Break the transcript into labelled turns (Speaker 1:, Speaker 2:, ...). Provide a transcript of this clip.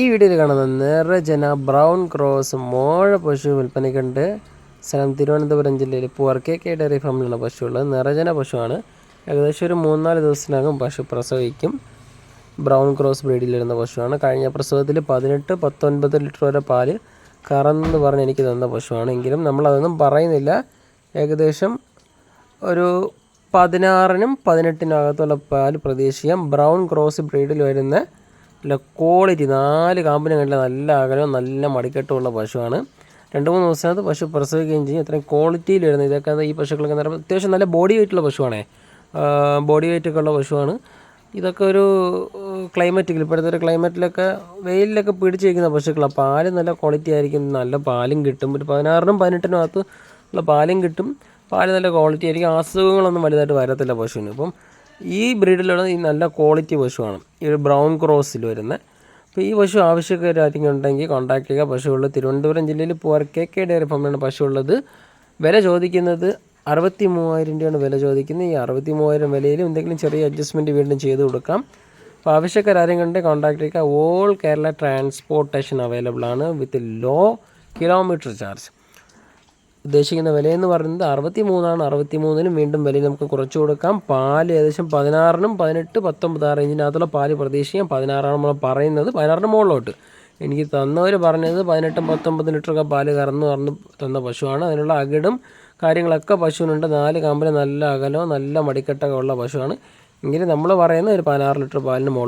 Speaker 1: ഈ വീഡിയോയിൽ കാണുന്ന നിറജന ബ്രൗൺ ക്രോസ് മോഴ പശു വിൽപ്പനയ്ക്കുണ്ട്. സ്ഥലം തിരുവനന്തപുരം ജില്ലയിൽ പുവർക്കെ കെ ഡയറി ഫാമിലുള്ള പശുവുള്ളത് നിറജന പശുവാണ്. ഏകദേശം ഒരു മൂന്നാൽ ദിവസത്തിനകം പശു പ്രസവിക്കും. ബ്രൗൺ ക്രോസ് ബ്രീഡിൽ വരുന്ന പശുവാണ്. കഴിഞ്ഞ പ്രസവത്തിൽ പതിനെട്ട് പത്തൊൻപത് ലിറ്റർ വരെ പാൽ കറന്ന് പറഞ്ഞ് എനിക്ക് തന്ന പശുവാണ്. എങ്കിലും നമ്മളതൊന്നും പറയുന്നില്ല. ഏകദേശം ഒരു പതിനാറിനും പതിനെട്ടിനും അകത്തുള്ള പാൽ പ്രതീക്ഷിക്കാം. ബ്രൗൺ ക്രോസ് ബ്രീഡിൽ വരുന്ന നല്ല ക്വാളിറ്റി നാല് കാമ്പിനും കണ്ടില്ല നല്ല അകലവും നല്ല മടിക്കെട്ടുമുള്ള പശുവാണ്. രണ്ട് മൂന്ന് ദിവസത്തിനകത്ത് പശു പ്രസവിക്കുകയും ചെയ്യും. അത്രയും ക്വാളിറ്റിയിൽ വരുന്നത് ഇതൊക്കെ ഈ പശുക്കളൊക്കെ എന്ന് പറയുമ്പോൾ അത്യാവശ്യം നല്ല ബോഡി വെയിറ്റുള്ള പശുവാണേ. ബോഡി വെയിറ്റൊക്കെ ഉള്ള പശുവാണ്. ഇതൊക്കെ ഒരു ക്ലൈമറ്റിൽ ഇപ്പോഴത്തെ ഒരു ക്ലൈമറ്റിലൊക്കെ വെയിലിലൊക്കെ പിടിച്ച് വയ്ക്കുന്ന പശുക്കളാണ് പാൽ നല്ല ക്വാളിറ്റി ആയിരിക്കും. നല്ല പാലും കിട്ടും. ഒരു പതിനാറിനും പതിനെട്ടിനും അകത്ത് ഉള്ള പാലും കിട്ടും. പാൽ നല്ല ക്വാളിറ്റി ആയിരിക്കും. അസുഖങ്ങളൊന്നും വലുതായിട്ട് വരത്തില്ല പശുവിന്. അപ്പം ഈ ബ്രീഡിലുള്ള ഈ നല്ല ക്വാളിറ്റി പശുവാണ്. ഈ ഒരു ബ്രൗൺ ക്രോസിൽ വരുന്ന. അപ്പോൾ ഈ പശു ആരെങ്കിലും ഉണ്ടെങ്കിൽ കോൺടാക്ട് ചെയ്യുക. പശുവുള്ളത് തിരുവനന്തപുരം ജില്ലയിൽ പോകാൻ കെ കെ ഡയറി ഫാമിലാണ് പശുവുള്ളത്. വില ചോദിക്കുന്നത് അറുപത്തി മൂവായിരം രൂപയാണ് വില ചോദിക്കുന്നത്. ഈ അറുപത്തി മൂവായിരം വിലയിൽ എന്തെങ്കിലും ചെറിയ അഡ്ജസ്റ്റ്മെന്റ് വീണ്ടും ചെയ്ത് കൊടുക്കാം. അപ്പോൾ ആരെങ്കിലും കണ്ടെങ്കിൽ കോൺടാക്ട് ചെയ്യുക. ഓൾ കേരള ട്രാൻസ്പോർട്ടേഷൻ അവൈലബിൾ ആണ്. വിത്ത് ലോ കിലോമീറ്റർ ചാർജ് ഉദ്ദേശിക്കുന്ന വിലയെന്ന് പറയുന്നത് അറുപത്തി മൂന്നാണ് അറുപത്തി മൂന്നിനും വീണ്ടും വിലയിൽ നമുക്ക് കുറച്ച് കൊടുക്കാം. പാൽ ഏകദേശം പതിനാറിനും പതിനെട്ട് പത്തൊമ്പത് ആ റേഞ്ചിനകത്തുള്ള പാൽ പ്രതീക്ഷിക്കാം. പതിനാറാണ് നമ്മൾ പറയുന്നത്. പതിനാറിന് മുകളിലോട്ട്. എനിക്ക് തന്നവർ പറഞ്ഞത് പതിനെട്ടും പത്തൊമ്പത് ലിറ്ററൊക്കെ പാൽ കറന്ന് കറന്ന് തന്ന പശുവാണ്. അതിനുള്ള അകിടും കാര്യങ്ങളൊക്കെ പശുവിനുണ്ട്. നാല് കാമ്പിൽ നല്ല അകലോ നല്ല മടിക്കെട്ടൊക്കെ ഉള്ള പശുവാണ്. എങ്കിലും നമ്മൾ പറയുന്ന ഒരു പതിനാറ് ലിറ്റർ പാലിന് മുകളിൽ